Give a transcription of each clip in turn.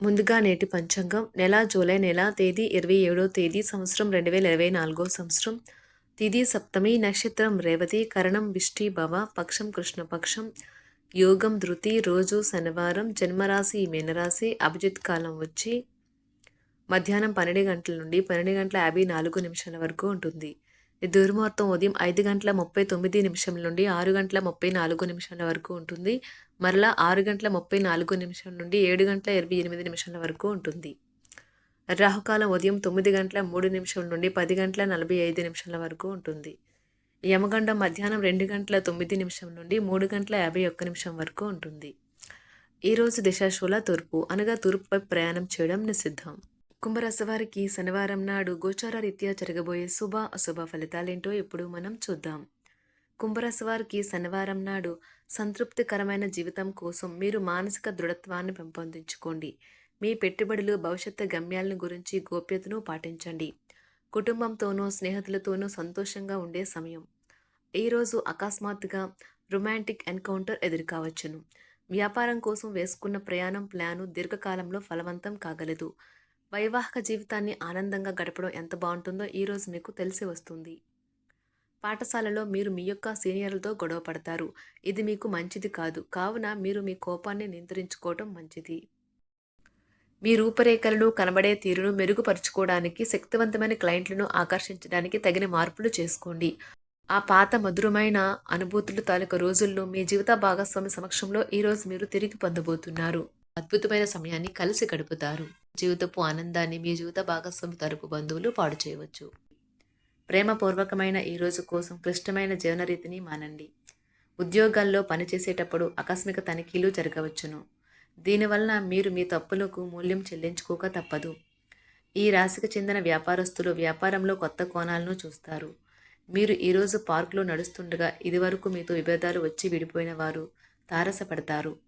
ముందుగా నేటి పంచాంగం. నెల జూలై నెల తేదీ ఇరవై ఏడో తేదీ సంవత్సరం రెండు వేల ఇరవై నాలుగో సంవత్సరం. తిథి సప్తమి నక్షత్రం రేవతి. కరణం విష్టి భవ. పక్షం కృష్ణపక్షం యోగం ధృతి. రోజు శనివారం. జన్మరాశి మీనరాశి. అభిజిత్ కాలం వచ్చి మధ్యాహ్నం పన్నెండు గంటల నుండి పన్నెండు గంటల యాభై నాలుగు నిమిషాల వరకు ఉంటుంది. దుర్ముహూర్తం ఉదయం ఐదు గంటల ముప్పై తొమ్మిది నిమిషం నుండి ఆరు గంటల ముప్పై నాలుగు నిమిషాల వరకు ఉంటుంది. మరలా ఆరు గంటల ముప్పై నాలుగు నిమిషం నుండి ఏడు గంటల ఇరవై ఎనిమిది నిమిషాల వరకు ఉంటుంది. రాహుకాలం ఉదయం తొమ్మిది గంటల మూడు నిమిషం నుండి పది గంటల నలభై ఐదు నిమిషాల వరకు ఉంటుంది. యమగండం మధ్యాహ్నం రెండు గంటల తొమ్మిది నిమిషం నుండి మూడు గంటల యాభై ఒక్క నిమిషం వరకు ఉంటుంది. ఈరోజు దిశాశూల తూర్పు అనగా తూర్పుపై ప్రయాణం చేయడం నిషిద్ధం. కుంభరాశి వారికి శనివారం నాడు గోచార రీత్యా జరగబోయే శుభ అశుభ ఫలితాలేంటో ఇప్పుడు మనం చూద్దాం. కుంభరాశి వారికి శనివారం నాడు సంతృప్తికరమైన జీవితం కోసం మీరు మానసిక దృఢత్వాన్ని పెంపొందించుకోండి. మీ పెట్టుబడులు భవిష్యత్తు గమ్యాలను గురించి గోప్యతను పాటించండి. కుటుంబంతోనూ స్నేహితులతోనూ సంతోషంగా ఉండే సమయం. ఈరోజు అకస్మాత్తుగా రొమాంటిక్ ఎన్కౌంటర్ ఎదురుకావచ్చును. వ్యాపారం కోసం వేసుకున్న ప్రయాణం ప్లాను దీర్ఘకాలంలో ఫలవంతం కాగలదు. వైవాహిక జీవితాన్ని ఆనందంగా గడపడం ఎంత బాగుంటుందో ఈరోజు మీకు తెలిసి వస్తుంది. పాఠశాలలో మీరు మీ యొక్క సీనియర్లతో గొడవ పడతారు. ఇది మీకు మంచిది కాదు. కావున మీరు మీ కోపాన్ని నియంత్రించుకోవడం మంచిది. మీ రూపరేఖలను కనబడే తీరును మెరుగుపరుచుకోవడానికి శక్తివంతమైన క్లయింట్లను ఆకర్షించడానికి తగిన మార్పులు చేసుకోండి. ఆ పాత మధురమైన అనుభూతులు తాలూకు రోజుల్లో మీ జీవిత భాగస్వామి సమక్షంలో ఈరోజు మీరు తిరిగి పొందబోతున్నారు. అద్భుతమైన సమయాన్ని కలిసి గడుపుతారు. జీవితపు ఆనందాన్ని మీ జీవిత భాగస్వామి తరపు బంధువులు పాడు చేయవచ్చు. ప్రేమపూర్వకమైన ఈ రోజు కోసం క్లిష్టమైన జీవనరీతిని మానండి. ఉద్యోగాల్లో పనిచేసేటప్పుడు ఆకస్మిక తనిఖీలు జరగవచ్చును. దీనివలన మీరు మీ తప్పులకు మూల్యం చెల్లించుకోక తప్పదు. ఈ రాశికి చెందిన వ్యాపారస్తులు వ్యాపారంలో కొత్త కోణాలను చూస్తారు. మీరు ఈరోజు పార్కులో నడుస్తుండగా ఇదివరకు మీతో విభేదాలు వచ్చి విడిపోయిన వారు తారసపడతారు.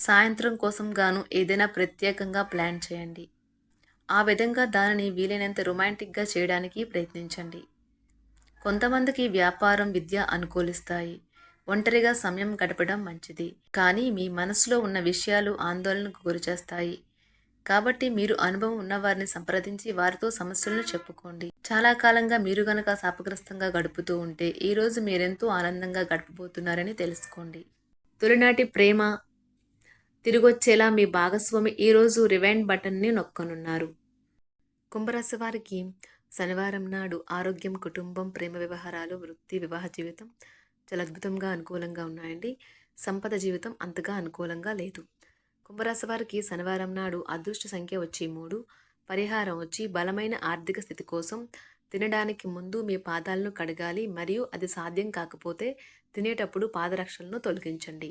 సాయంత్రం కోసం గాను ఏదైనా ప్రత్యేకంగా ప్లాన్ చేయండి. ఆ విధంగా దానిని వీలైనంత రొమాంటిక్గా చేయడానికి ప్రయత్నించండి. కొంతమందికి వ్యాపారం విద్య అనుకూలిస్తాయి. ఒంటరిగా సమయం గడపడం మంచిది. కానీ మీ మనసులో ఉన్న విషయాలు ఆందోళనకు గురిచేస్తాయి. కాబట్టి మీరు అనుభవం ఉన్నవారిని సంప్రదించి వారితో సమస్యలను చెప్పుకోండి. చాలా కాలంగా మీరు గనక శాపగ్రస్తంగా గడుపుతూ ఉంటే ఈరోజు మీరెంతో ఆనందంగా గడపబోతున్నారని తెలుసుకోండి. తొలినాటి ప్రేమ తిరిగొచ్చేలా మీ భాగస్వామి ఈరోజు రివైండ్ బటన్ని నొక్కనున్నారు. కుంభరాశి వారికి శనివారం నాడు ఆరోగ్యం కుటుంబం ప్రేమ వ్యవహారాలు వృత్తి వివాహ జీవితం చాలా అద్భుతంగా అనుకూలంగా ఉన్నాయండి. సంపద జీవితం అంతగా అనుకూలంగా లేదు. కుంభరాశి వారికి శనివారం నాడు అదృష్ట సంఖ్య వచ్చి మూడు పరిహారం వచ్చి బలమైన ఆర్థిక స్థితి కోసం తినడానికి ముందు మీ పాదాలను కడగాలి మరియు అది సాధ్యం కాకపోతే తినేటప్పుడు పాదరక్షలను తొలగించండి.